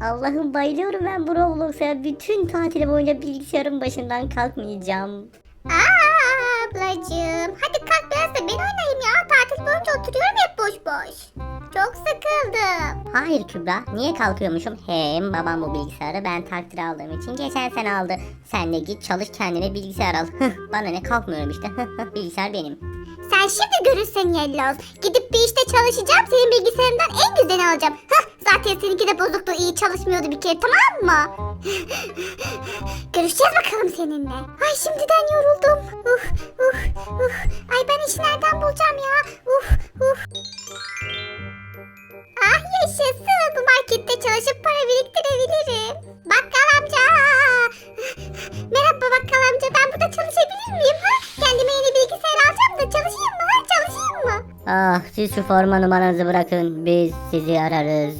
Allah'ım bayılıyorum ben bu Roblox'a. Bütün tatil boyunca bilgisayarın başından kalkmayacağım. Aa ablacığım. Hadi kalk biraz da ben oynayayım ya. Tatil boyunca oturuyorum hep boş boş. Çok sıkıldım. Hayır Kübra, niye kalkıyormuşum? Hem babam bu bilgisayarı ben takdir aldığım için geçen sene aldı. Sen de git çalış kendine bilgisayar al. Bana ne kalkmıyorum işte. bilgisayar benim. Sen şimdi görürsün Yelloz. Gidip bir işte çalışacağım. Senin bilgisayarından en güzelini alacağım. Zaten seninki de bozuktu. iyi çalışmıyordu bir kere tamam mı? Görüşeceğiz bakalım seninle. Ay şimdiden yoruldum. Uf uf uf. Ay ben işi nereden bulacağım ya? Uf uf. Ah yaşasın. Bu markette çalışıp para biriktirebilirim. Ah siz şu forma numaranızı bırakın. Biz sizi ararız.